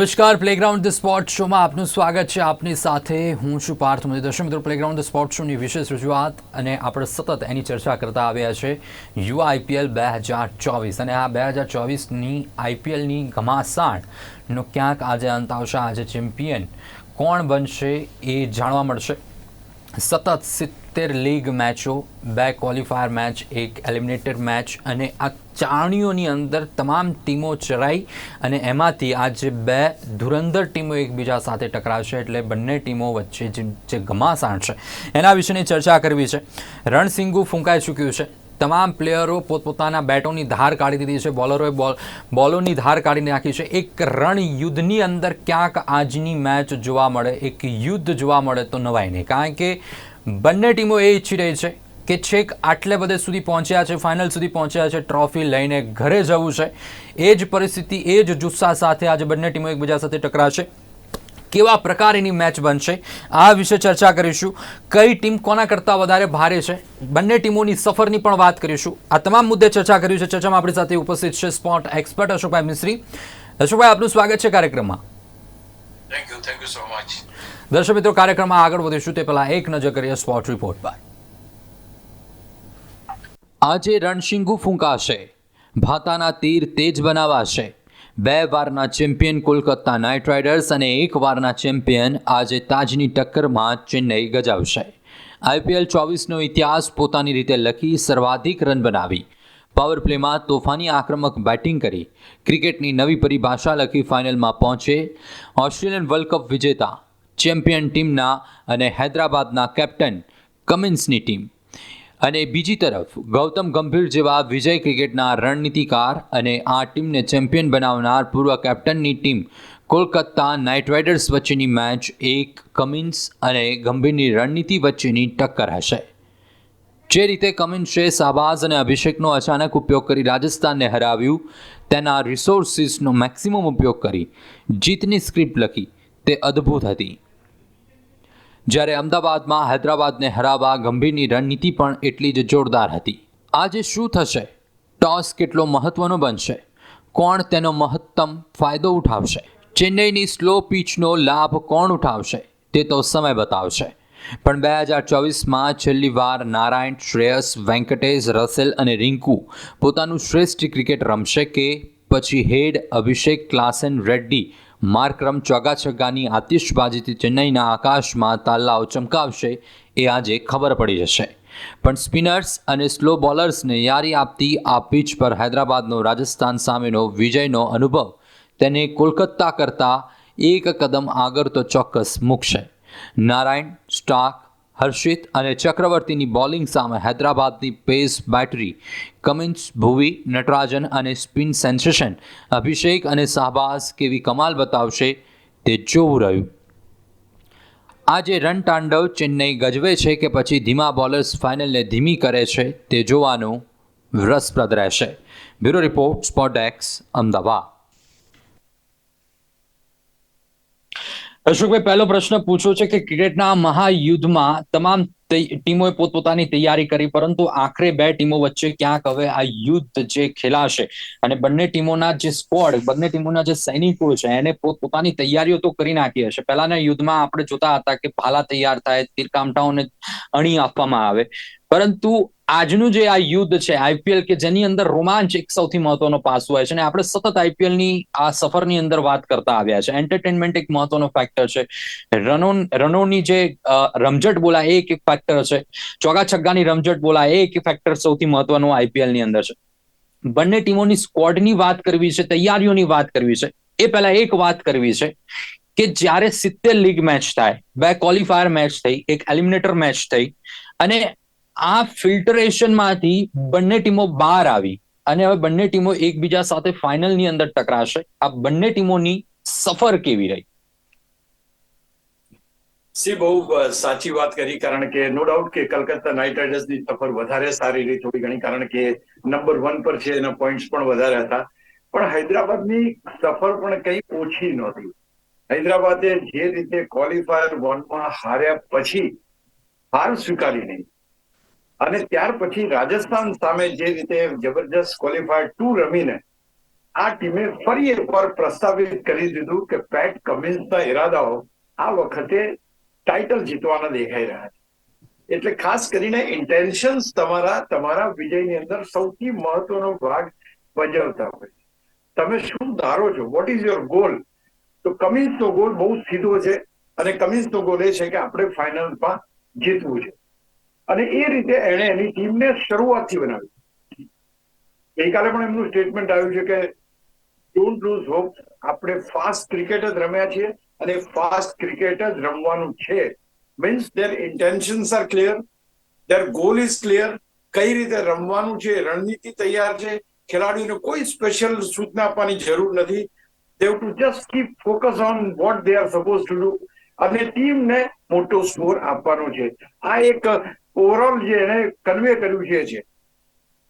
નમસ્કાર. Playground the sport શોમાં આપનું સ્વાગત છે. આપની સાથે હું છું પાર્થ મોદી દર્શક મિત્રો પ્લેગ્રાઉન્ડ ધ સ્પોર્ટ શોની વિશેષ રજૂઆત અને આપણે સતત એની ચર્ચા કરતા આવ્યા છે યુવા આઈપીએલ બે હજાર ચોવીસ. અને આ બે હજાર ચોવીસની આઈપીએલની ઘમાસાણનો ક્યાંક આજે અંત આવશે. આજે ચેમ્પિયન કોણ બનશે એ જાણવા મળશે. સતત સિત્તેર લીગ મેચો, બે ક્વોલિફાયર મેચ એક એલિમિનેટર મેચ અને આ ચાણીઓની અંદર તમામ ટીમો ચરાઈ અને એમાંથી આજે બે ધુરંધર ટીમો એકબીજા સાથે ટકરાશે એટલે બંને ટીમો વચ્ચે જે જે ઘમાસાણ છે, એના વિશેની ચર્ચા કરવી છે. રણસિંગુ ફૂંકાઈ ચૂક્યું છે. તમામ પ્લેયરો પોતપોતાના બેટોની ધાર કાઢી દીધી છે. બોલરોએ બોલ, બોલોની ધાર કાઢી નાખી છે. એક રણ યુદ્ધની અંદર ક્યાંક આજની મેચ જોવા મળે, એક યુદ્ધ જોવા મળે તો નવાય નહીં. કારણ કે બંને ટીમો એ ઈચ્છી રહી છે કે છેક આટલે બધે સુધી પહોંચ્યા છે ફાઇનલ સુધી પહોંચ્યા છે ટ્રોફી લઈને ઘરે જવું છે. એ જ પરિસ્થિતિ, એ જ જુસ્સા સાથે આજે બંને ટીમો એકબીજા સાથે ટકરાશે. કેવા પ્રકારની મેચ બનશે, આ વિશે ચર્ચા કરીશું. કઈ ટીમ કોના કરતાં વધારે ભારે છે, બંને ટીમોની સફરની પણ વાત કરીશું. આ તમામ મુદ્દે ચર્ચા કરી છે, ચર્ચામાં આપણી સાથે ઉપસ્થિત છે સ્પોર્ટ એક્સપર્ટ અશોકભાઈ મિશ્રી અશોકભાઈ, આપનું સ્વાગત છે કાર્યક્રમમાં. Thank you thank you so much દર્શક મિત્રો, કાર્યક્રમમાં આગળ વધીશું તે પહેલા એક નજર કરીએ સ્પોર્ટ રિપોર્ટ પર. આજે રણશિંગુ ફૂંકાશે. ભાતાના તીર તેજ બનાવાશે. બે વારના ચેમ્પિયન કોલકાતા નાઇટ રાઇડર્સ અને એક વારના ચેમ્પિયન આજે તાજની ટક્કરમાં ચેન્નઈ ગજાવશે. આઈપીએલ ચોવીસનો ઇતિહાસ પોતાની રીતે લખી સર્વાધિક રન બનાવી. પાવર પ્લેમાં તોફાની આક્રમક બેટિંગ કરી. ક્રિકેટની નવી પરિભાષા લખી ફાઇનલમાં પહોંચે. ઓસ્ટ્રેલિયન વર્લ્ડ કપ વિજેતા ચેમ્પિયન ટીમના અને હૈદરાબાદના કેપ્ટન કમિન્સની ટીમ. અને બીજી તરફ, ગૌતમ ગંભીર જેવા વિજય ક્રિકેટના રણનીતિકાર અને આ ટીમને ચેમ્પિયન બનાવનાર પૂર્વ કેપ્ટનની ટીમ, કોલકાતા નાઇટ રાઇડર્સ વચ્ચેની મેચ એક કમિન્સ અને ગંભીરની રણનીતિ વચ્ચેની ટક્કર હશે. જે રીતે કમિન્સે શાહબાઝ અને અભિષેકનો અચાનક ઉપયોગ કરી રાજસ્થાનને હરાવ્યું, તેના રિસોર્સિસનો મેક્સિમમ ઉપયોગ કરી જીતની સ્ક્રિપ્ટ લખી તે અદ્ભુત હતી. જ્યારે અમદાવાદમાં હૈદરાબાદને હરાવવા ગંભીરની રણનીતિ પણ એટલી જ જોરદાર હતી. આજે શું થશે? ટોસ કેટલો મહત્વનો બનશે? કોણ તેનો મહત્તમ ફાયદો ઉઠાવશે? ચેન્નઈની સ્લો પીચનો લાભ કોણ ઉઠાવશે? તે તો સમય બતાવશે. પણ બે હજાર ચોવીસમાં છેલ્લી વાર નારાયણ, શ્રેયસ, વેંકટેશ, રસેલ અને રિંકુ પોતાનું શ્રેષ્ઠ ક્રિકેટ રમશે કે પછી હેડ અભિષેક ક્લાસેન રેડ્ડી માર્કરમ ચોગા છગ્ગાની આતિશબાજીથી ચેન્નઈના આકાશમાં તાલાવ ચમકાવશે એ આજે ખબર પડી જશે. પણ સ્પિનર્સ અને સ્લો બોલર્સને યારી આપતી આ પીચ પર હૈદરાબાદનો રાજસ્થાન સામેનો વિજયનો અનુભવ તેને કોલકાતા કરતાં એક કદમ આગળ તો ચોક્કસ મૂકશે. નારાયણ સ્ટાર્ક હર્ષિત અને ચક્રવર્તીની બોલિંગ સામે હૈદરાબાદની pace battery, Cummins Bhuvi, Natarajan અને સ્પિન સેન્સેશન, અભિષેક અને શાહબાઝ કેવી કમાલ બતાવશે તે જોવું રહ્યું. આજે રન તાંડવ ચેન્નઈ ગજવે છે કે પછી ધીમા બોલર્સ ફાઇનલને ધીમી કરે છે તે જોવાનું રસપ્રદ રહેશે. બ્યુરો રિપોર્ટ સ્પોટેક્સ અમદાવાદ. અશોકભાઈ, પહેલો પ્રશ્ન પૂછો છે કે ક્રિકેટના મહાયુદ્ધમાં તમામ ટીમોએ પોતપોતાની તૈયારી કરી, પરંતુ આખરે બે ટીમો વચ્ચે ક્યાંક હવે આ યુદ્ધ જે ખેલાશે અને બંને ટીમોના જે સ્કોડ બંને ટીમોના જે સૈનિકો છે, એને પોતપોતાની તૈયારીઓ તો કરી નાખી હશે. પહેલાના યુદ્ધમાં આપણે જોતા હતા કે ભાલા તૈયાર થાય તીરકામઠાઓને અણી આપવામાં આવે. પરંતુ આજનું જે આ યુદ્ધ છે, આઈપીએલ કે જેની અંદર રોમાંચ એક સૌથી મહત્વનો પાસું હોય છે અને આપણે સતત આઈપીએલની આ સફરની અંદર વાત કરતા આવ્યા છે. એન્ટરટેનમેન્ટ એક મહત્વનો ફેક્ટર છે. રનો રનોની જે રમઝટ બોલા એ એક ફેક્ટર છે. ચોગા છગ્ગાની રમઝટ બોલા એ એક ફેક્ટર સૌથી મહત્વનું આઈપીએલની અંદર છે. બંને ટીમોની સ્કોડની વાત કરવી છે, તૈયારીઓની વાત કરવી છે. એ પહેલા એક વાત કરવી છે કે જ્યારે સિત્તેર લીગ મેચ થાય, બે ક્વોલિફાયર મેચ થઈ, એક એલિમિનેટર મેચ થઈ અને આ ફિલ્ટરેશનમાંથી બંને ટીમો બહાર આવી અને હવે બંને ટીમો એકબીજા સાથે ફાઇનલની અંદર ટકરાશે. આ બંને ટીમોની સફર કેવી રહી? સી બહુ સાચી વાત કરી. કારણ કે નો ડાઉટ કે કલકત્તા નાઇટ રાઇડર્સની સફર વધારે સારી રહી થોડી ઘણી કારણ કે નંબર વન પર છે એના પોઈન્ટ્સ પણ વધારે હતા. પણ હૈદરાબાદની સફર પણ કઈ ઓછી નહોતી. હૈદરાબાદે જે રીતે ક્વોલિફાયર વનમાં હાર્યા પછી હાર સ્વીકારી નહીં. અને ત્યાર પછી રાજસ્થાન સામે જે રીતે જબરજસ્ત ક્વોલિફાયર ટુ રમીને આ ટીમે ફરી એકવાર પ્રસ્તાવિત કરી દીધું કે પેટ કમિન્સના ઈરાદાઓ આ વખતે ટાઇટલ જીતવાના દેખાઈ રહ્યા છે. એટલે ખાસ કરીને ઇન્ટેન્શન્સ તમારા તમારા વિજયની અંદર સૌથી મહત્વનો ભાગ ભજવતા હોય તમે શું ધારો છો? વોટ ઇઝ યોર ગોલ તો કમિન્સનો ગોલ બહુ સીધો છે અને કમિન્સનો ગોલ એ છે કે આપણે ફાઇનલમાં જીતવું છે. અને એ રીતે એણે એની ટીમને શરૂઆતથી બનાવી. ગઈકાલે પણ એમનું સ્ટેટમેન્ટ આવ્યું છે કે ડોન્ટ લૂઝ હોપ આપણે ફાસ્ટ ક્રિકેટ જ રમ્યા છીએ અને ફાસ્ટ ક્રિકેટ જ રમવાનું છે. Means their intentions are clear their goal is clear કઈ રીતે રમવાનું છે, રણનીતિ તૈયાર છે, ખેલાડીઓને કોઈ સ્પેશિયલ સૂચના આપવાની જરૂર નથી. They've to just keep focus on what they are supposed to do અને ટીમને મોટો સ્કોર આપવાનો છે. આ એક ઓવરઓલ જે એને કન્વે કર્યું છે છે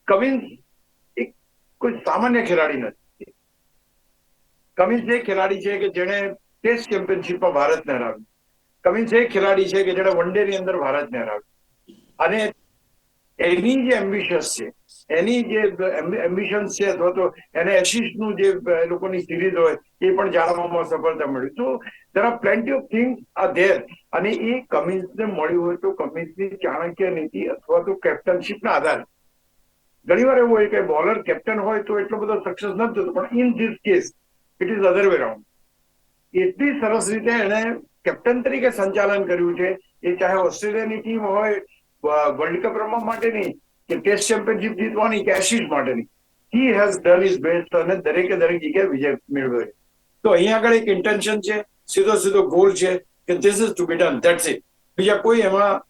કવિન્સ એક કોઈ સામાન્ય ખેલાડી નથી. કમિન્સ એ ખેલાડી છે કે જેણે ટેસ્ટ ચેમ્પિયનશિપમાં ભારતને હરાવ્યું કવિન્સ એ ખેલાડી છે કે જેણે વન ડે ની અંદર ભારતને હરાવ્યું અને એની જે એમ્બિશન્સ છે, એની જે એમ્બિશન્સ છે અથવા તો એને એશિસનું જે લોકોની સિરીઝ હોય એ પણ જાણવામાં સફળતા મળી. તો there are plenty of thing are there અને એ કમિન્સને મળ્યું હોય તો કમિન્સની ચાણક્ય નીતિ અથવા તો કેપ્ટનશીપના આધારે. ઘણીવાર એવું હોય કે બોલર કેપ્ટન હોય તો એટલો બધો સક્સેસ નથી થતો, પણ in this case it is other way round એટલી સરસ રીતે એને કેપ્ટન તરીકે સંચાલન કર્યું છે. એ ચાહે ઓસ્ટ્રેલિયાની ટીમ હોય વર્લ્ડ કપ રમવા માટેની કે ટેસ્ટ ચેમ્પિયનશિપ જીતવાની કે એશિસ માટેની. He has done is best અને દરેકે દરેક જગ્યાએ વિજય મેળવ્યો છે. તો અહીંયા આગળ એક ઇન્ટેન્શન છે, સીધો સીધો ગોલ છે કે this is to be done that's it બીજા કોઈ એમાં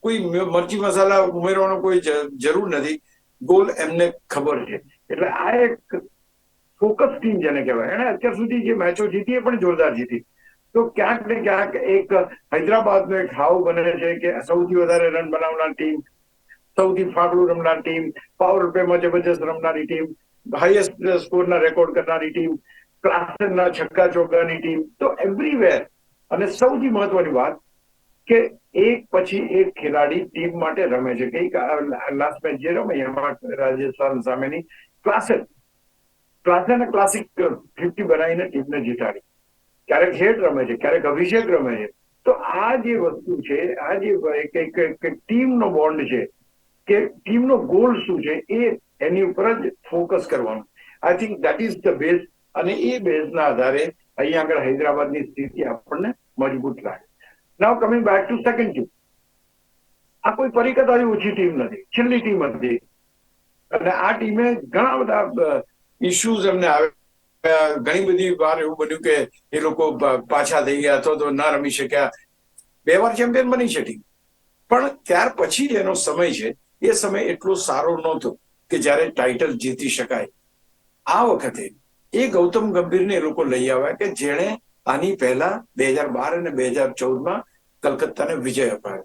કોઈ મરચી મસાલા ઉમેરવાનો કોઈ જરૂર નથી. ગોલ એમને ખબર છે. એટલે આ એક ફોકસ ટીમ જેને કહેવાય. એને અત્યાર સુધી જે મેચો જીતી એ પણ જોરદાર જીતી. તો ક્યાંક ને ક્યાંક એક હૈદરાબાદનો એક હાવ બને છે કે સૌથી વધારે રન બનાવનાર ટીમ સૌથી ફાગડું રમનાર ટીમ પાવર પ્લેમાં જબરજસ્ત રમનારી ટીમ હાઈએસ્ટ સ્કોરના રેકોર્ડ કરનારી ટીમ ક્લાસના છક્કા ચોક્કાની ટીમ. તો એવરીવેર અને સૌથી મહત્વની વાત કે એક પછી એક ખેલાડી ટીમ માટે રમે છે. કઈ લાસ્ટ મેચ જે રમે, એમાં રાજસ્થાન સામેની ક્લાસે ક્લાસે અને ક્લાસિક ફિફ્ટી બનાવીને ટીમને જીતાડી. ક્યારેક હેડ રમે છે, ક્યારેક અભિષેક રમે છે. તો આ જે વસ્તુ છે, આ જે ટીમનો બોન્ડ છે કે ટીમનો ગોલ શું છે, એ એની ઉપર જ ફોકસ કરવાનું. I think that is the base અને એ બેઝના આધારે અહીંયા આગળ હૈદરાબાદની સ્થિતિ આપણને મજબૂત લાગે now coming back to second team આ કોઈ પરિકતાની ઓછી ટીમ નથી, છેલ્લી ટીમ હતી. અને આ ટીમે ઘણા બધા ઇશ્યુઝ એમને આવ્યા. ઘણી બધી વાર એવું બન્યું કે એ લોકો પાછા થઈ ગયા અથવા તો ના રમી શક્યા. બે વાર ચેમ્પિયન બની છે ટીમ. પણ ત્યાર પછી એનો સમય છે, એ સમય એટલો સારો નહોતો કે જ્યારે ટાઇટલ જીતી શકાય. આ વખતે એ ગૌતમ ગંભીરને એ લોકો લઈ આવ્યા કે જેણે આની પહેલા બે હજાર બાર અને બે હજાર ચૌદમાં કલકત્તાને વિજય અપાયો.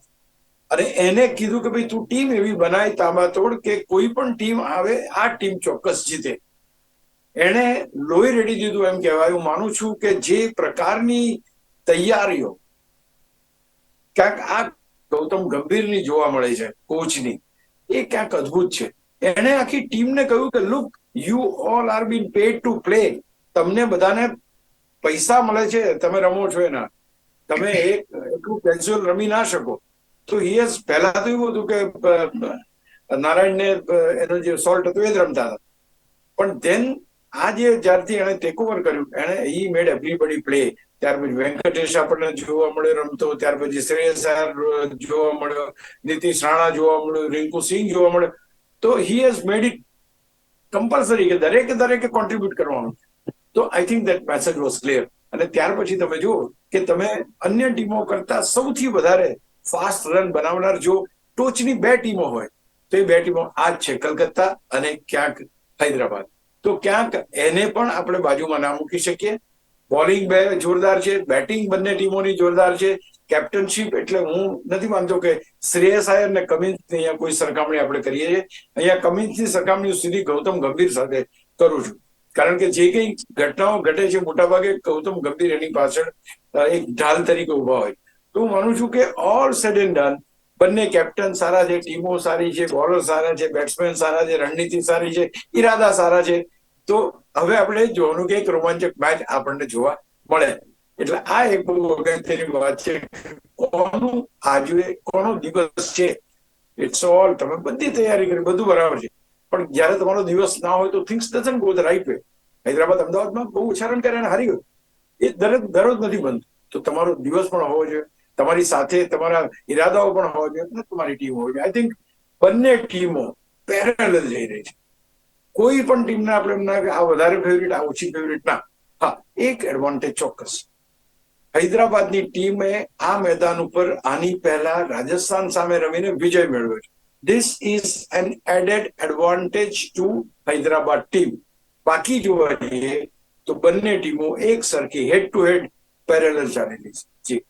અને એને કીધું કે ભાઈ તું ટીમ એવી બનાય તાંબાતોડ કે કોઈ પણ ટીમ આવે, આ ટીમ ચોક્કસ જીતે. એણે લોહી રેડી દીધું એમ કહેવાય. હું માનું છું કે જે પ્રકારની તૈયારીઓ ક્યાંક આ ગૌતમ ગંભીરની જોવા મળે છે, કોચની, એ ક્યાંક અદભુત છે. એણે આખી ટીમને કહ્યું કે, look you all are been paid to play તમને બધાને પૈસા મળે છે, તમે રમો છો એના. તમે એક એટલું પેન્સિલ રમી ના શકો. તો યસ પહેલા તો એવું હતું કે નારાયણને એનો જે સોલ્ટ હતો એ જ રમતા હતા. પણ ધેન આ જે જ્યારથી એણે ટેક ઓવર કર્યું, એણે હી મેડ એવરીબડી પ્લે ત્યાર પછી વેંકટેશ આપણને જોવા મળ્યો રમતો, ત્યાર પછી શ્રેયસ આયર જોવા મળ્યો, નીતિશ રાણા જોવા મળ્યો, રિંકુ સિંહ જોવા મળ્યો. તો he has made it compulsory કે દરેકે દરેકે કોન્ટ્રીબ્યુટ કરવાનું. તો I think that message was clear અને ત્યાર પછી તમે જુઓ કે તમે અન્ય ટીમો કરતા સૌથી વધારે ફાસ્ટ રન બનાવનાર જો ટોચની બે ટીમો હોય, તો એ બે ટીમો આ જ છે, કલકત્તા અને ક્યાંક હૈદરાબાદ. તો ક્યાંક એને પણ આપણે બાજુમાં ના મૂકી શકીએ. બોલિંગ બે જોરદાર છે બેટિંગ બંને ટીમોની જોરદાર છે. કેપ્ટનશીપ એટલે હું નથી માનતો કે શ્રેયસ આયર ને કમિન્સની અહીંયા કોઈ સરખામણી આપણે કરીએ છીએ. અહીંયા કમિન્સની સરખામણી સીધી ગૌતમ ગંભીર સાથે કરું છું. કારણ કે જે કઈ ઘટનાઓ ઘટે છે, મોટાભાગે ગૌતમ ગંભીર એની પાછળ એક ઢાલ તરીકે ઊભા હોય. તો હું માનું છું કે ઓલ સેડ એન્ડ ડન બંને કેપ્ટન સારા છે, ટીમો સારી છે બોલર સારા છે બેટ્સમેન સારા છે, રણનીતિ સારી છે, ઈરાદા સારા છે. તો હવે આપણે જોવાનું કે એક રોમાંચક મેચ આપણને જોવા મળે. એટલે આ એક બહુ અગત્યની વાત છે કોનું આજે કોનો દિવસ છે. ઇટ્સ ઓલ તમે બધી તૈયારી કરી, બધું બરાબર છે. પણ જ્યારે તમારો દિવસ ના હોય તો things doesn't go the right way Hyderabad અમદાવાદમાં બહુ ઉચ્ચારણ કરે અને હારી ગયું. એ દરેક દરરોજ નથી બનતું તો તમારો દિવસ પણ હોવો જોઈએ. તમારી સાથે તમારા ઈરાદાઓ પણ હોવા જોઈએ અને તમારી ટીમ હોવી જોઈએ. આઈ થિંક બંને ટીમો પેરેલ જઈ રહી છે. કોઈ પણ ટીમને આપણે ના કે આ વધારે ફેવરિટ આ ઓછી ફેવરિટ ના. હા, એક એડવાન્ટેજ ચોક્કસ. હૈદરાબાદની ટીમે આ મેદાન ઉપર આની પહેલા રાજસ્થાન સામે રમીને વિજય મેળવ્યો છે. This is an added advantage to Hyderabad team. બાકી જોવા જઈએ તો બંને ટીમો એક સરખી હેડ ટુ હેડ પેરેલલ ચાલેલી છે. જી.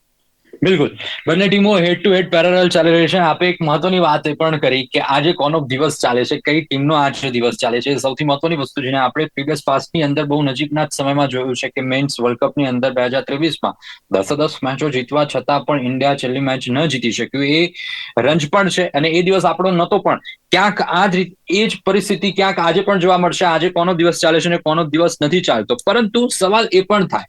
બિલકુલ. બંને ટીમો હેડ ટુ હેડ પેરેલલ ચાલી રહી છે. આપે એક મહત્વની વાત એ પણ કરી કે આજે કોનો દિવસ ચાલે છે? કઈ ટીમનો આજે દિવસ ચાલે છે? સૌથી મહત્વની વસ્તુ જેને આપણે પ્રીવિયસ પાસ્ટની અંદર બહુ નજીકના જ સમયમાં જોયું છે કે મેન્સ વર્લ્ડ કપની અંદર બે હજાર ત્રેવીસમાં દસે દસ મેચો જીતવા છતાં પણ ઇન્ડિયા છેલ્લી મેચ ન જીતી શક્યું. એ રંજ પણ છે અને એ દિવસ આપણો નહોતો પણ. ક્યાંક આ જ રીત, એ જ પરિસ્થિતિ ક્યાંક આજે પણ જોવા મળશે. આજે કોનો દિવસ ચાલે છે અને કોનો દિવસ નથી ચાલતો. પરંતુ સવાલ એ પણ થાય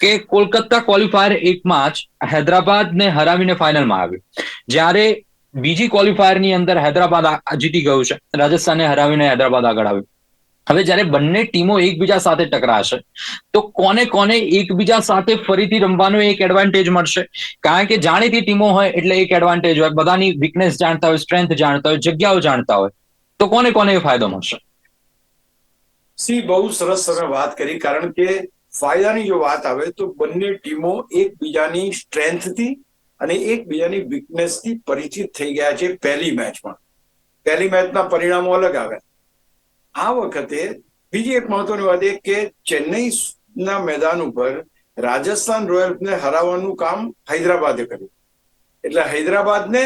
કે કોલકાતા ક્વોલિફાયર એકમાં જ હૈદરાબાદને હરાવીને ફાઇનલમાં આવ્યું. જ્યારે બીજી ક્વોલિફાયરની અંદર હૈદરાબાદ જીતી ગયું છે. રાજસ્થાનને હરાવીને હૈદરાબાદ આગળ આવ્યું. હવે જ્યારે બંને ટીમો એકબીજા સાથે ટકરાશે, તો કોને કોને એકબીજા સાથે ફરીથી રમવાનો એક એડવાન્ટેજ મળશે? કારણ કે જાણીતી ટીમો હોય એટલે એક એડવાન્ટેજ હોય. બધાની વીકનેસ જાણતા હોય સ્ટ્રેન્થ જાણતા હોય, જગ્યાઓ જાણતા હોય. તો કોને કોને ફાયદો મળશે? સી, બહુ સરસ સરસ વાત કરી. કારણ કે ફાયદાની જો વાત આવે તો બંને ટીમો એકબીજાની સ્ટ્રેન્થથી અને એકબીજાની વીકનેસથી પરિચિત થઈ ગયા છે પહેલી મેચમાં પહેલી મેચના પરિણામો અલગ આવ્યા. આ વખતે બીજી એક મહત્વની વાત એ કે ચેન્નઈ ના મેદાન ઉપર રાજસ્થાન રોયલ્સને હરાવવાનું કામ હૈદરાબાદે કર્યું. એટલે હૈદરાબાદને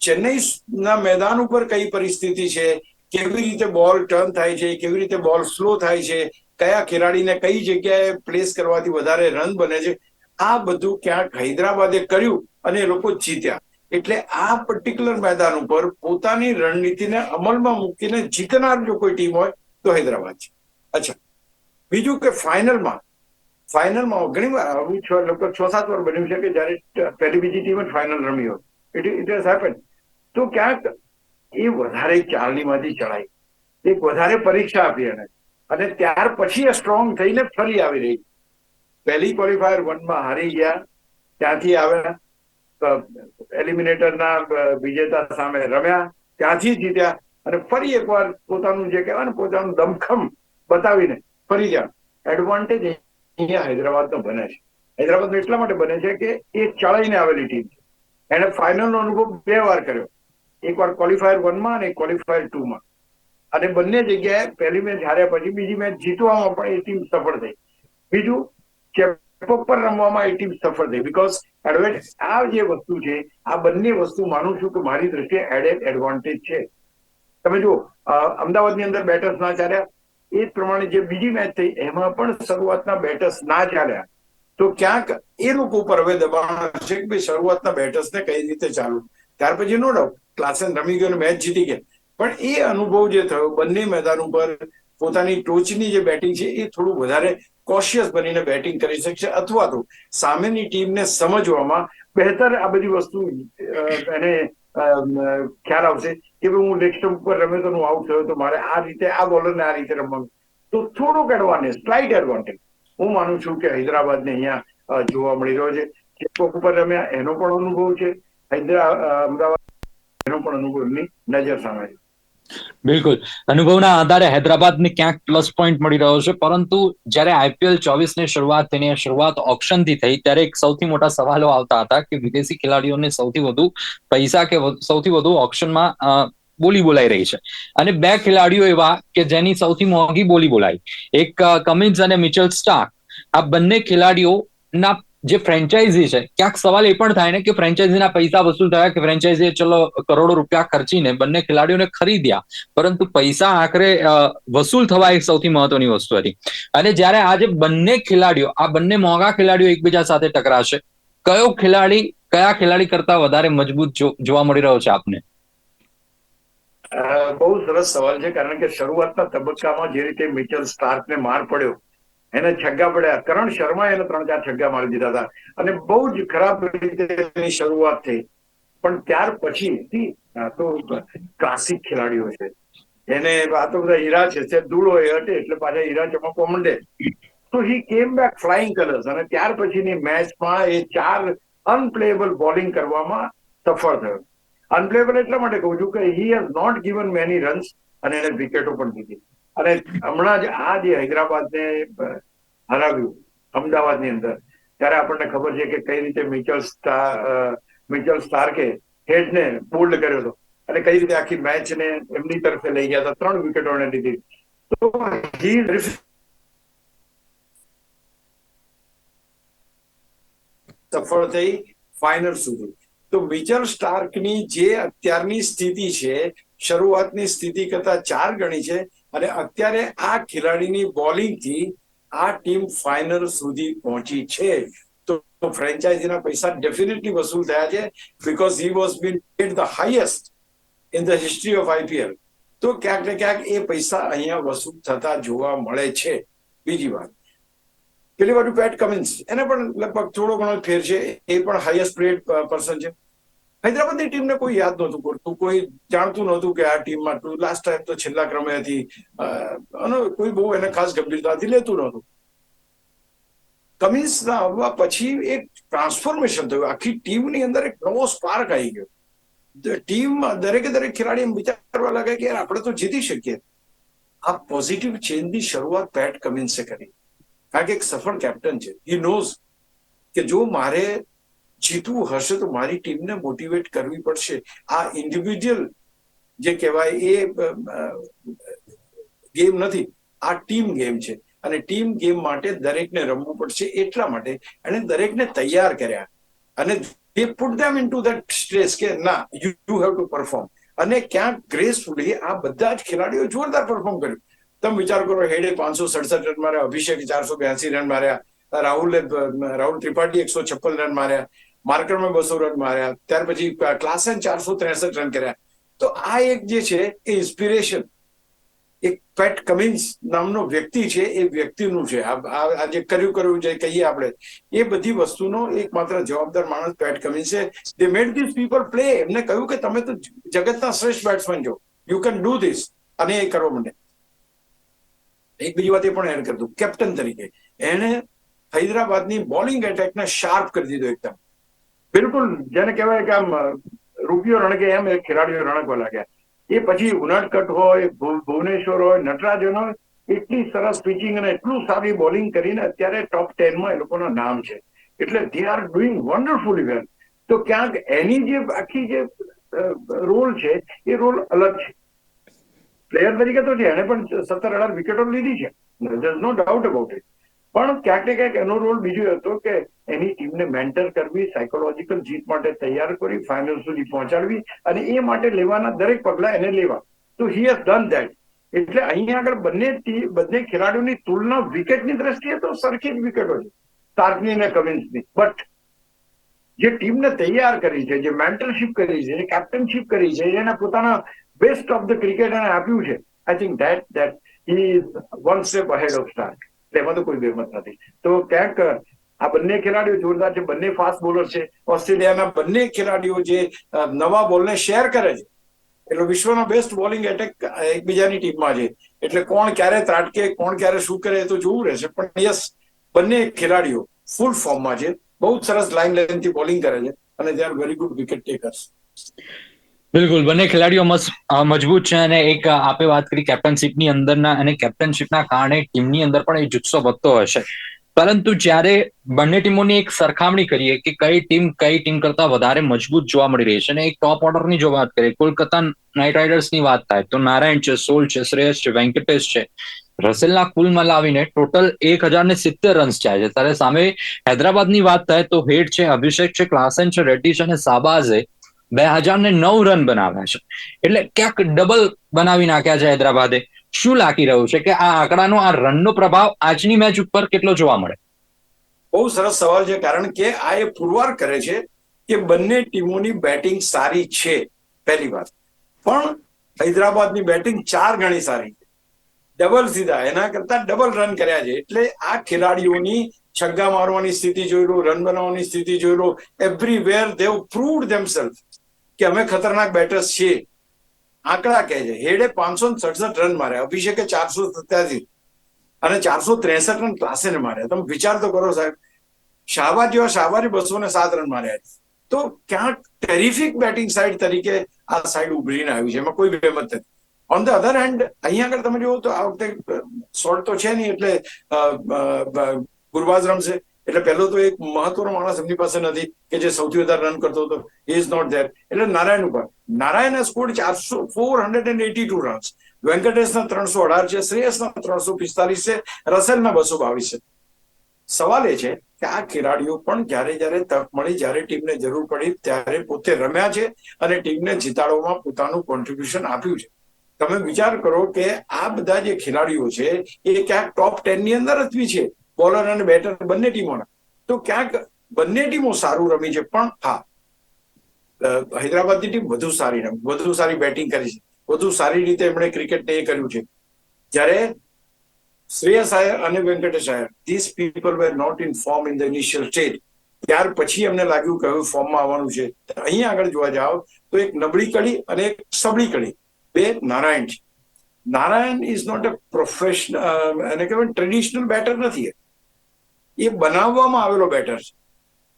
ચેન્નઈના મેદાન ઉપર કઈ પરિસ્થિતિ છે? કેવી રીતે બોલ ટર્ન થાય છે? કેવી રીતે બોલ સ્લો થાય છે? કયા ખેલાડીને કઈ જગ્યાએ પ્લેસ કરવાથી વધારે રન બને છે, આ બધું ક્યાંક હૈદરાબાદે કર્યું અને લોકો જીત્યા. એટલે આ પર્ટિક્યુલર મેદાન ઉપર પોતાની રણનીતિને અમલમાં મૂકીને જીતનાર જો કોઈ ટીમ હોય, તો હૈદરાબાદ છે. અચ્છા. બીજું કે ફાઇનલમાં ફાઇનલમાં ઘણી વાર આવું છ લગભગ છ, સાત વાર બન્યું છે કે જ્યારે પહેલી બીજી ટીમ ફાઇનલ રમી હોય. ઇટ ઇટ હેઝ હેપન તો ક્યાંક એ વધારે ચાલની માંથી ચડાઈ. એક વધારે પરીક્ષા આપી એને. અને ત્યાર પછી એ સ્ટ્રોંગ થઈને ફરી આવી રહી. પહેલી ક્વોલિફાયર વનમાં હારી ગયા. ત્યાંથી આવ્યા એલિમિનેટરના વિજેતા સામે રમ્યા. ત્યાંથી જીત્યા. અને ફરી એકવાર પોતાનું જે કહેવાય ને, પોતાનું દમખમ બતાવીને ફરી ગયા. એડવાન્ટેજ અહીંયા હૈદરાબાદનો બને છે. હૈદરાબાદનો એટલા માટે બને છે કે એ ચડાઈને આવેલી ટીમ છે. એને ફાઇનલનો અનુભવ બે વાર કર્યો. એકવાર ક્વોલિફાયર વનમાં અને ક્વોલિફાયર ટુમાં અને બંને જગ્યાએ પહેલી મેચ હાર્યા પછી બીજી મેચ જીતવામાં પણ એ ટીમ સફળ થઈ. બીજું ચેપઅપ પર રમવામાં એ ટીમ સફળ થઈ. બીકોઝ એડવેન્ટ આ જે વસ્તુ છે, આ બંને વસ્તુ માનું છું કે મારી દ્રષ્ટિએ એડેડ એડવાન્ટેજ છે. તમે જુઓ અમદાવાદની અંદર બેટર્સ ના ચાલ્યા. એ પ્રમાણે જે બીજી મેચ થઈ, એમાં પણ શરૂઆતના બેટર્સ ના ચાલ્યા. તો ક્યાંક એ લોકો ઉપર હવે દબાણ છે કે ભાઈ શરૂઆતના બેટર્સને કઈ રીતે ચાલુ ત્યાર પછી નો ડાઉટ ક્લાસન રમી ગયો મેચ જીતી ગયા. પણ એ અનુભવ જે થયો, બંને મેદાન ઉપર પોતાની ટોચની જે બેટિંગ છે, એ થોડું વધારે કોશિયસ બનીને બેટિંગ કરી શકશે અથવા તો સામેની ટીમને સમજવામાં બહેતર આ બધી વસ્તુ એને ખ્યાલ આવશે કે ભાઈ હું લેગ સ્ટમ્પ પર રમે તો હું આઉટ થયો તો મારે આ રીતે, આ બોલરને આ રીતે રમવાનું. તો થોડુંક એડવાન્ટેજ સ્લાઇટ એડવાન્ટેજ હું માનું છું કે હૈદરાબાદને અહીંયા જોવા મળી રહ્યો છે. ચેપોક ઉપર રમ્યા, એનો પણ અનુભવ છે. હૈદરા અમદાવાદ, એનો પણ અનુભવ નજર સામે છે. બિલકુલ. અનુભવના આધારે હૈદરાબાદને ક્યાંક પ્લસ પોઈન્ટ મળી રહ્યો છે. પરંતુ જ્યારે આઈપીએલ ચોવીસની શરૂઆત તેની શરૂઆત ઓપ્શનથી થઈ, ત્યારે એક સૌથી મોટા સવાલો આવતા હતા કે વિદેશી ખેલાડીઓને સૌથી વધુ પૈસા કે સૌથી વધુ ઓપ્શનમાં બોલી બોલાઈ રહી છે. અને બે ખેલાડીઓ એવા કે જેની સૌથી મોંઘી બોલી બોલાઈ એક કમિન્સ અને મિચલ સ્ટાર્ક. આ બંને ખેલાડીઓના જે ફ્રેન્ચાઇઝી છે, ક્યાંક સવાલ એ પણ થાય ને કે ફ્રેન્ચાઇઝીના પૈસા વસૂલ થયા કે ફ્રેન્ચાઇઝીએ ચલો કરોડો રૂપિયા ખર્ચીને બંને ખેલાડીઓને ખરીદ્યા. પરંતુ પૈસા આખરે વસૂલ થવા એ સૌથી મહત્વની વસ્તુ હતી. અને જ્યારે આજે બંને ખેલાડીઓ, આ બંને મોંઘા ખેલાડીઓ એકબીજા સાથે ટકરાશે, કયો ખેલાડી, કયા ખેલાડી કરતા વધારે મજબૂત જોવા મળી રહ્યો છે આપને? બહુ સરસ સવાલ છે, કારણ કે શરૂઆતના તબક્કામાં જે રીતે મિચલ સ્ટાર્કને માર પડ્યો એને છગ્ગા પડ્યા. કરણ શર્મા એને ત્રણ ચાર છગ્ગા મારી દીધા હતા. અને બહુ જ ખરાબ રીતે શરૂઆત થઈ. પણ ત્યાર પછી તો ક્લાસિક ખેલાડીઓ છે. એને આ તો બધા હીરા છે ધૂળો એ હટે એટલે પાછા હીરા ચમકવા માંડે. તો હી કેમ બેક ફ્લાઇંગ કલર્સ. અને ત્યાર પછીની મેચમાં એ ચાર અનપ્લેએબલ બોલિંગ કરવામાં સફળ થયો. અનપ્લેએબલ એટલા માટે કહું છું કે he has not given many runs અને એને વિકેટો પણ દીધી. અને હમણાં જ આ જે હૈદરાબાદને ને હરાવ્યું, અમદાવાદની અંદર, ત્યારે આપણને ખબર છે કે કઈ રીતે મિચલ સ્ટાર મિચલ સ્ટાર્કે હેડને બોલ્ડ કર્યો હતો. અને કઈ રીતે આખી મેચને એમની તરફે લઈ ગયા હતા, ત્રણ વિકેટો એને લીધી. તો સફળ થઈ ફાઇનલ સુધી. તો મિચલ સ્ટાર્કની જે અત્યારની સ્થિતિ છે, શરૂઆતની સ્થિતિ કરતા ચાર ગણી છે અને અત્યારે આ ખેલાડીની બોલિંગથી આ ટીમ ફાઇનલ સુધી પહોંચી છે. તો ફ્રેન્ચાઇઝીના પૈસા ડેફિનેટલી વસૂલ થયા છે because he was been paid the highest in the history of IPL તો ક્યાંક ને ક્યાંક એ પૈસા અહીંયા વસૂલ થતા જોવા મળે છે. બીજી વાત. પેલી બાજુ પેટ કમિન્સ એને પણ લગભગ થોડો ઘણો ફેર છે. એ પણ હાઈએસ્ટ પેડ પર્સન છે. હૈદરાબાદની ટીમને કોઈ યાદ નહોતું કરતું કોઈ જાણતું નહોતું કે આ ટીમમાં લાસ્ટ ટાઈમ તો છેલ્લા ક્રમે હતી. અને કોઈ બહુ એને ખાસ ગંભીરતાથી લેતું નહોતું. કમિન્સના આવવા પછી એક ટ્રાન્સફોર્મેશન થયું. આખી ટીમની અંદર એક નવો સ્પાર્ક આવી ગયો. ટીમમાં દરેકે દરેક ખેલાડી એમ વિચારવા લાગે કે યાર, આપણે તો જીતી શકીએ. આ પોઝિટિવ ચેન્જની શરૂઆત પેટ કમિન્સે કરી. કારણ કે એક સફળ કેપ્ટન છે. હી નોઝ કે જો મારે જીતવું હશે તો મારી ટીમને મોટિવેટ કરવી પડશે. આ ઇન્ડિવિજ્યુઅલ જે કહેવાય એ ગેમ નથી. આ ટીમ ગેમ છે. અને ટીમ ગેમ માટે દરેકને રમવું પડશે એટલા માટે. એણે દરેકને તૈયાર કર્યા. અને they put them in to that stress કે ના you you have to perform અને ક્યાંક ગ્રેસફુલી આ બધા જ ખેલાડીઓ જોરદાર પરફોર્મ કર્યું. તમે વિચાર કરો, હેડે પાંચસો સડસઠ રન માર્યા, અભિષેક ચારસો બ્યાસી રન માર્યા, રાહુલે રાહુલ ત્રિપાઠી એકસો છપ્પન રન માર્યા. માર્કરમાં બસો રન માર્યા, ત્યાર પછી ક્લાસન ચારસો ત્રેસઠ રન કર્યા. તો આ એક જે છે, એ ઇન્સ્પિરેશન એક પેટ કમિન્સ નામનો વ્યક્તિ છે, એ વ્યક્તિનું છે. આ જે કર્યું કર્યું જે કહીએ આપણે, એ બધી વસ્તુનો એકમાત્ર જવાબદાર માણસ પેટ કમિન્સ છે. They made this people play એમને કહ્યું કે તમે તો જગતના શ્રેષ્ઠ બેટ્સમેન છો. યુ કેન ડુ ધીસ અને એ કરો મને એક બીજી વાત એ પણ એડ કરતું કેપ્ટન તરીકે. એને હૈદરાબાદની બોલિંગ એટેકને શાર્પ કરી દીધો એકદમ. બિલકુલ, જેને કહેવાય કે આમ રૂપિયો રણકે એમ એ ખેલાડીઓ રણકવા લાગ્યા. એ પછી ઉનાટકટ હોય ભુવનેશ્વર હોય, નટરાજન હોય, એટલી સરસ પિચિંગ અને એટલું સારી બોલિંગ કરીને અત્યારે ટોપ ટેનમાં એ લોકોના નામ છે. એટલે they are doing wonderful well તો ક્યાંક એની જે આખી જે રોલ છે, એ રોલ અલગ છે. પ્લેયર તરીકે તો છે એને પણ સત્તર અઢાર વિકેટો લીધી છે. નો ડાઉટ અબાઉટ ઇટ પણ ક્યાંક ને ક્યાંક એનો રોલ બીજો હતો કે એની ટીમને મેન્ટર કરવી સાયકોલોજીકલ જીત માટે તૈયાર કરી ફાઇનલ સુધી પહોંચાડવી અને એ માટે લેવાના દરેક પગલા એને લેવા. તો હી હેઝ ડન ધેટ એટલે અહીંયા આગળ બંને બંને ખેલાડીઓની તુલના વિકેટની દ્રષ્ટિએ તો સરખી જ વિકેટો છે. તાર્કની અને કમિન્સની બટ જે ટીમને તૈયાર કરી છે, જે મેન્ટરશીપ કરી છે, જે કેપ્ટનશીપ કરી છે, એને પોતાના બેસ્ટ ઓફ ધ ક્રિકેટ એને આપ્યું છે. I think that that he is one step ahead of Starc તેમાં તો કોઈ બેમત નથી. તો ક્યાંક આ બંને ખેલાડીઓ જોરદાર છે, બંને ફાસ્ટ બોલર છે. ઓસ્ટ્રેલિયાના બંને ખેલાડીઓ જે નવા બોલને શેર કરે છે, એટલે વિશ્વનો બેસ્ટ બોલિંગ એટેક એકબીજાની ટીમમાં છે. એટલે કોણ ક્યારે ત્રાટકે, કોણ ક્યારે શું કરે તો જોવું રહેશે. પણ યસ, બંને ખેલાડીઓ ફૂલ ફોર્મમાં છે. બહુ સરસ લાઈન લાઈનથી બોલિંગ કરે છે અને they are very good wicket takers બિલકુલ, બંને ખેલાડીઓ મજબૂત છે અને એક આપે વાત કરી કેપ્ટનશીપની અંદરના અને કેપ્ટનશીપના કારણે ટીમની અંદર પણ એ જુસ્સો વધતો હશે. પરંતુ જ્યારે બંને ટીમોની એક સરખામણી કરીએ કે કઈ ટીમ કઈ ટીમ કરતા વધારે મજબૂત જોવા મળી રહી છે અને એક ટોપ ઓર્ડરની જો વાત કરીએ, કોલકાતા નાઇટ રાઇડર્સની વાત થાય, તો નારાયણ છે, સોલ છે, શ્રેયસ છે, વેંકટેશ છે. રસેલના કુલ લાવીને ટોટલ એક હજાર ને સિત્તેર રન્સ જાય છે. ત્યારે સામે હૈદરાબાદની વાત થાય તો હેડ છે, અભિષેક છે, ક્લાસન છે, રેડ્ડી છે અને સાબાઝે બે હજાર ને નવ રન બનાવ્યા છે. એટલે ક્યાંક ડબલ બનાવી નાખ્યા છે હૈદરાબાદે. શું લાગી રહ્યું છે કે આ આંકડાનો, આ રનનો પ્રભાવ આજની મેચ ઉપર કેટલો જોવા મળે? બહુ સરસ સવાલ છે, કારણ કે આ એ પુરવાર કરે છે કે બંને ટીમોની બેટિંગ સારી છે, પહેલી વાત. પણ હૈદરાબાદની બેટિંગ ચાર ગણી સારી છે. ડબલ સીધા, એના કરતા ડબલ રન કર્યા છે. એટલે આ ખેલાડીઓની છગ્ગા મારવાની સ્થિતિ જોઈ લો રન બનાવવાની સ્થિતિ જોઈ લો. એવરીવેર દેવ પ્રૂવડ ધેમસેલ્ફ કે અમે ખતરનાક બેટર્સ છીએ. આંકડા કહે છે. હેડે પાંચસો સડસઠ રન માર્યા. અભિષેકે ચારસો સત્યાસી અને ચારસો ત્રેસઠ રન ક્લાસેને માર્યા. તમે વિચાર તો કરો સાહેબ. શાહબાદ જેવા શાહબાજી બસો ને સાત રન માર્યા તો ક્યાંક ટેરિફિક બેટિંગ સાઇડ તરીકે આ સાઇડ ઉભરીને આવી છે? એમાં કોઈ બેમત નથી. ઓન ધ અધર હેન્ડ અહીંયા આગળ તમે જુઓ તો આ વખતે શોર્ટ તો છે નહીં એટલે ગુરબાઝ રમશે. એટલે પહેલો તો એક મહત્વનો માણસ એમની પાસે નથી કે જે સૌથી વધારે રન કરતો હતો. ઇઝ નોટ ધેર એટલે નારાયણ ઉપર. નારાયણ સ્કોર ચારસો four hundred and eighty two runs વેંકટેશના ત્રણસો અઢાર છે, શ્રેયસના ત્રણસો પિસ્તાલીસ છે, રસેલના બસો બાવીસ છે. સવાલ એ છે કે આ ખેલાડીઓ પણ જ્યારે જ્યારે તક મળી, જ્યારે ટીમને જરૂર પડી, ત્યારે પોતે રમ્યા છે અને ટીમને જીતાડવામાં પોતાનું કોન્ટ્રીબ્યુશન આપ્યું છે. તમે વિચાર કરો કે આ બધા જે ખેલાડીઓ છે, એ ક્યાંક ટોપ ટેનની અંદર જ છે. બોલર અને બેટર બંને ટીમોના. તો ક્યાંક બંને ટીમો સારું રમી છે, પણ હા હૈદરાબાદની ટીમ વધુ સારી રમી, વધુ સારી બેટિંગ કરી છે, વધુ સારી રીતે એમણે ક્રિકેટને એ કર્યું છે. જ્યારે શ્રેયસ આયર અને Venkatesh Iyer this people were not in form in the initial stage ત્યાર પછી એમને લાગ્યું કે હવે ફોર્મમાં આવવાનું છે. અહીંયા આગળ જોવા જાઓ, તો એક નબળી કડી અને એક સબળી કડી, બે નારાયણ છે. Narayan is not a professional એને કહેવાય ટ્રેડિશનલ બેટર નથી એ. બનાવવામાં આવેલો બેટર છે.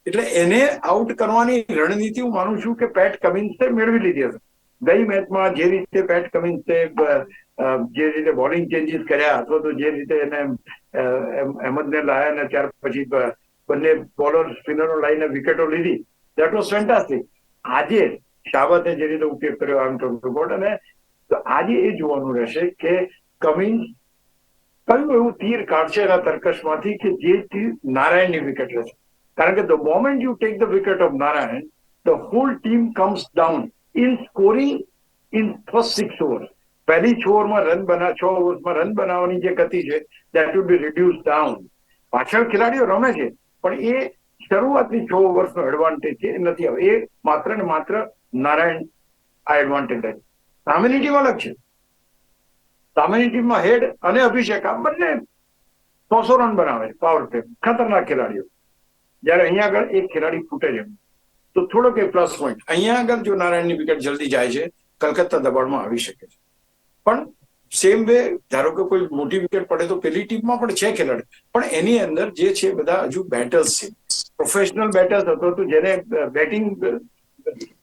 એટલે એને આઉટ કરવાની રણનીતિ હું માનું છું કે પેટ કમિન્સે મેળવી લીધી હશે. ગઈ મેચમાં જે રીતે પેટ કમિન્સે જે રીતે બોલિંગ ચેન્જીસ કર્યા, અથવા તો જે રીતે એને અહેમદને લાયા અને ત્યાર પછી બંને બોલર સ્પિનરો લાઈને વિકેટો લીધી. દેટ વોઝ ફેન્ટાસ્ટિક આજે શાવતે જે રીતે ઉપયોગ કર્યો આમ ટુ બોર્ડ અને આજે એ જોવાનું રહેશે કે કમિન્સ કયું એવું તીર કાઢશે એના તર્કશમાંથી કે જે તીર નારાયણની વિકેટ રહેશે કારણ કે the moment you take the wicket of Narayan the whole team comes down in scoring in first six over પહેલી છ ઓવરમાં રન બના, છ ઓવર્સમાં રન બનાવવાની જે ગતિ છે that would be reduce down પાછળ ખેલાડીઓ રમે છે, પણ એ શરૂઆતની છ ઓવર્સનો એડવાન્ટેજ છે, એ નથી આવે. એ માત્ર ને માત્ર નારાયણ આ એડવાન્ટેજ સામેની ટીમ અલગ છે. સામેની ટીમમાં હેડ અને અભિષેક, આ બંને સો રન બનાવે પાવર પ્લે ખતરનાક ખેલાડીઓ. જ્યારે અહીંયા આગળ એક ખેલાડી ફૂટે છે. તો થોડોક એ પ્લસ પોઈન્ટ અહીંયા આગળ જો નારાયણની વિકેટ જલ્દી જાય છે, કલકત્તા દબાણમાં આવી શકે છે. પણ સેમ વે ધારો કે કોઈ મોટી વિકેટ પડે તો પેલી ટીમમાં પણ છે ખેલાડી. પણ એની અંદર જે છે બધા હજુ બેટર્સ છે. પ્રોફેશનલ બેટર્સ હતો તો જેને બેટિંગ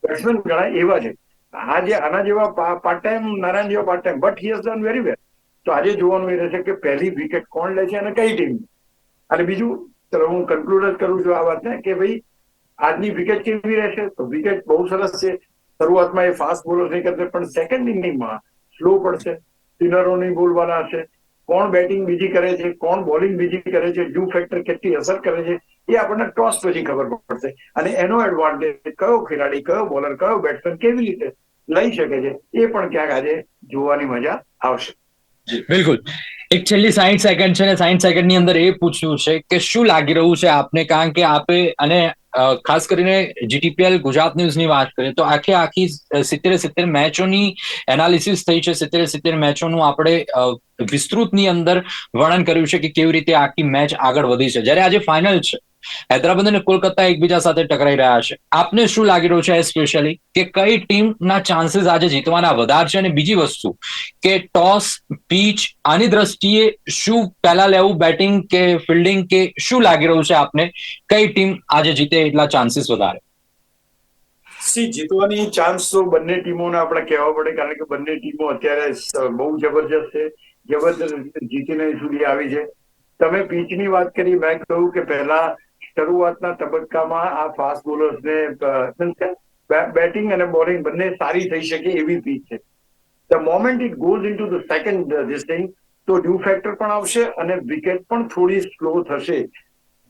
બેટ્સમેન ગણાય એવા છે. આ જે આના જેવા પાર્ટ ટાઈમ નારાયણ જેવા part time but he has done very well તો આજે જોવાનું એ રહેશે કે પહેલી વિકેટ કોણ લે છે અને કઈ ટીમ અને બીજું, ચલો હું કન્ક્લુડ જ કરું છું આ વાતને કે ભાઈ, આજની વિકેટ કેવી રહેશે? તો વિકેટ બહુ સરસ છે. શરૂઆતમાં એ ફાસ્ટ બોલર નહીં કરશે પણ સેકન્ડ ઇનિંગમાં સ્લો પડશે. સ્પિનરો નહીં બોલવાના હશે. કોણ બેટિંગ બીજી કરે છે? કોણ બોલિંગ બીજી કરે છે? ડ્યુ ફેક્ટર કેટલી અસર કરે છે? એ આપણને ટોસ પછી ખબર પડશે. અને એનો એડવાન્ટેજ કયો ખેલાડી, કયો બોલર કયો બેટ્સમેન કેવી રીતે લઈ શકે છે, એ પણ ક્યાંક આજે જોવાની મજા આવશે. બિલકુલ. એક છેલ્લી સાઈઠ સેકન્ડ છે ને, સાઈઠ સેકન્ડની અંદર એ પૂછ્યું છે કે શું લાગી રહ્યું છે આપને? કારણ કે આપે અને ખાસ કરીને જીટીપીએલ ગુજરાત ન્યૂઝની વાત કરીએ તો આખે આખી સિત્તેર સિત્તેર મેચોની એનાલિસિસ થઈ છે. સિત્તેર સિત્તેર મેચોનું આપણે વિસ્તૃતની અંદર વર્ણન કર્યું છે કે કેવી રીતે આખી મેચ આગળ વધી છે. જ્યારે આજે ફાઇનલ છે હૈદરાબાદ અને કોલકાતા એકબીજા સાથે ટકરાઈ રહ્યા છે. આપને શું લાગી રહ્યું છે સ્પેશિયલી કે કઈ ટીમના ચાન્સીસ આજે જીતવાના વધારે છે? અને બીજી વસ્તુ, કે ટોસ, પીચ આની દ્રષ્ટિએ શું પહેલા લેવું બેટિંગ કે ફિલ્ડિંગ કે શું લાગી રહ્યું છે આપને? કઈ ટીમ આજે જીતે એટલા ચાન્સીસ વધારે? સી, જીતવાની ચાન્સ તો બંને ટીમોને આપણે કહેવા પડે, કારણ કે બંને ટીમો અત્યારે બહુ જબરજસ્ત છે. જબરજસ્ત જીતીને સુધી આવી છે. તમે પીચની વાત કરી, મેં કહ્યું કે પહેલા શરૂઆતના તબક્કામાં આ ફાસ્ટ બોલર્સને બેટિંગ અને બોલિંગ બંને સારી થઈ શકે એવી પીચ છે. The moment it goes in to the second this તો ડ્યુ ફેક્ટર પણ આવશે અને વિકેટ પણ થોડી સ્લો થશે.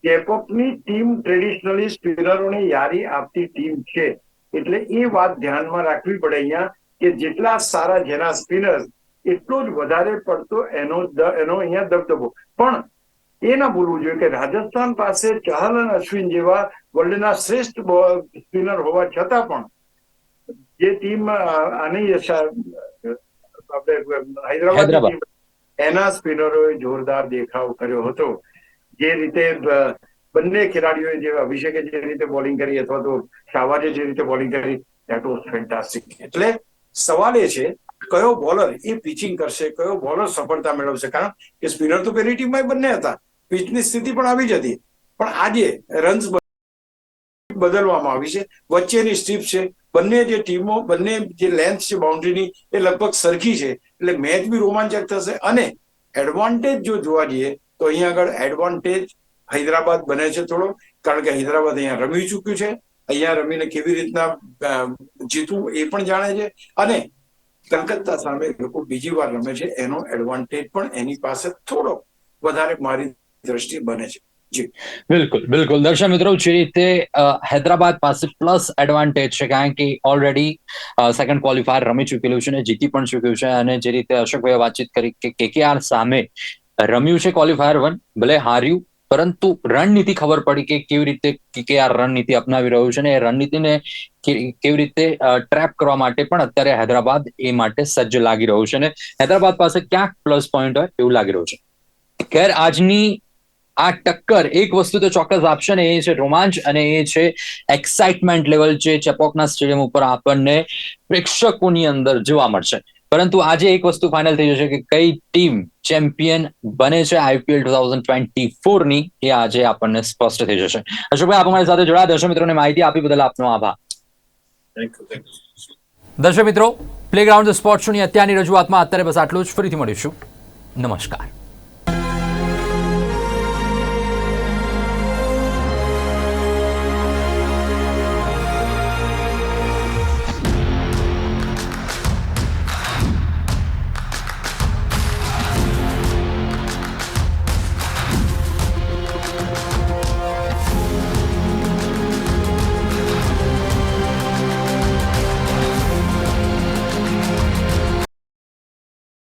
કેપોપની ટીમ ટ્રેડિશનલી સ્પિનરોને યારી આપતી ટીમ છે. એટલે એ વાત ધ્યાનમાં રાખવી પડે અહીંયા કે જેટલા સારા જેના સ્પિનર્સ એટલો જ વધારે પડતો એનો એનો અહીંયા દબદબો. પણ એ ના ભૂલવું જોઈએ કે રાજસ્થાન પાસે ચહલ અને અશ્વિન જેવા વર્લ્ડના શ્રેષ્ઠ સ્પિનર હોવા છતાં પણ જે ટીમ આની આપણે હૈદરાબાદ. એના સ્પિનરોએ જોરદાર દેખાવ કર્યો હતો. જે રીતે બંને ખેલાડીઓએ જે અભિષેકે જે રીતે બોલિંગ કરી અથવા તો શાહવાજે જે રીતે બોલિંગ કરી દેટ વોઝ ફેન્ટાસ્ટિક એટલે સવાલ એ છે કયો બોલર એ પિચિંગ કરશે કયો બોલર સફળતા મેળવશે? કારણ કે સ્પિનર તો પેલી ટીમમાં બંને હતા. પિચની સ્થિતિ પણ આવી જ હતી. પણ આજે રન્સ બદલવામાં આવી છે. વચ્ચેની સ્ટ્રીપ છે. બંને જે ટીમો બંને જે લેન્થ છે બાઉન્ડ્રીની એ લગભગ સરખી છે. એટલે મેચ બી રોમાંચક થશે અને એડવાન્ટેજ જો જોવા જઈએ, તો અહીંયા આગળ એડવાન્ટેજ હૈદરાબાદ બને છે થોડો. કારણ કે હૈદરાબાદ અહીંયા રમી ચૂક્યું છે. અહીંયા રમીને કેવી રીતના જીતવું એ પણ જાણે છે. અને કલકત્તા સામે લોકો બીજી વાર રમે છે. એનો એડવાન્ટેજ પણ એની પાસે થોડો વધારે મારી દ્રષ્ટિએ બને છે. બિલકુલ બિલકુલ. દર્શક મિત્રો, જે રીતે હૈદરાબાદ પાસે પ્લસ એડવાન્ટેજ છે, કારણ કે ઓલરેડી સેકન્ડ ક્વોલિફાયર રમી ચૂકેલું છે અને જીતી પણ ચૂક્યું છે અને જે રીતે અશોકભાઈએ વાતચીત કરી કે કેકેઆર સામે રમ્યું છે ક્વોલિફાયર વન ભલે હાર્યું, પરંતુ રણનીતિ ખબર પડી કે કેવી રીતે કેકેઆર રણનીતિ અપનાવી રહ્યું છે અને એ રણનીતિને કેવી રીતે ટ્રેપ કરવા માટે પણ અત્યારે હૈદરાબાદ એ માટે સજ્જ લાગી રહ્યું છે અને હૈદરાબાદ પાસે ક્યાંક પ્લસ પોઈન્ટ હોય એવું લાગી રહ્યું છે. ખેર, આજની આ ટક્કર એક વસ્તુ તો ચોક્કસ આપશે ને એ છે રોમાંચ અને એ છે એક્સાઇટમેન્ટ લેવલ જે ચેપોકના સ્ટેડિયમ ઉપર આપણને પ્રેક્ષકોની અંદર જોવા મળશે. પરંતુ આજે એક વસ્તુ ફાઇનલ થઈ જશે કે કઈ ટીમ ચેમ્પિયન બને છે આઈપીએલ ટુ થાઉઝન્ડ ટ્વેન્ટી ફોરની એ આજે આપણને સ્પષ્ટ થઈ જશે. અશોકભાઈ આપ અમારી સાથે જોડાયા. દર્શક મિત્રોને માહિતી આપી બદલ આપનો આભાર. દર્શક મિત્રો પ્લેગ્રાઉન્ડ સ્પોર્ટ શોની અત્યારની રજૂઆતમાં અત્યારે બસ આટલું જ. ફરીથી મળીશું. નમસ્કાર.